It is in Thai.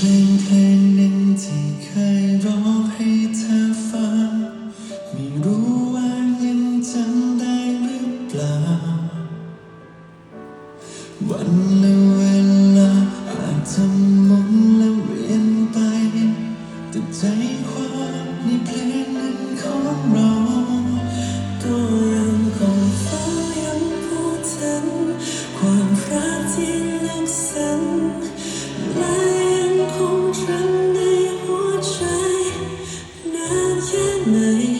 เพลงเพลงนึ่งที่เคยร้องให้เธอฟัง ไม่รู้ว่ายังจำได้หรือเปล่า วันและเวลาอาจจะ 却没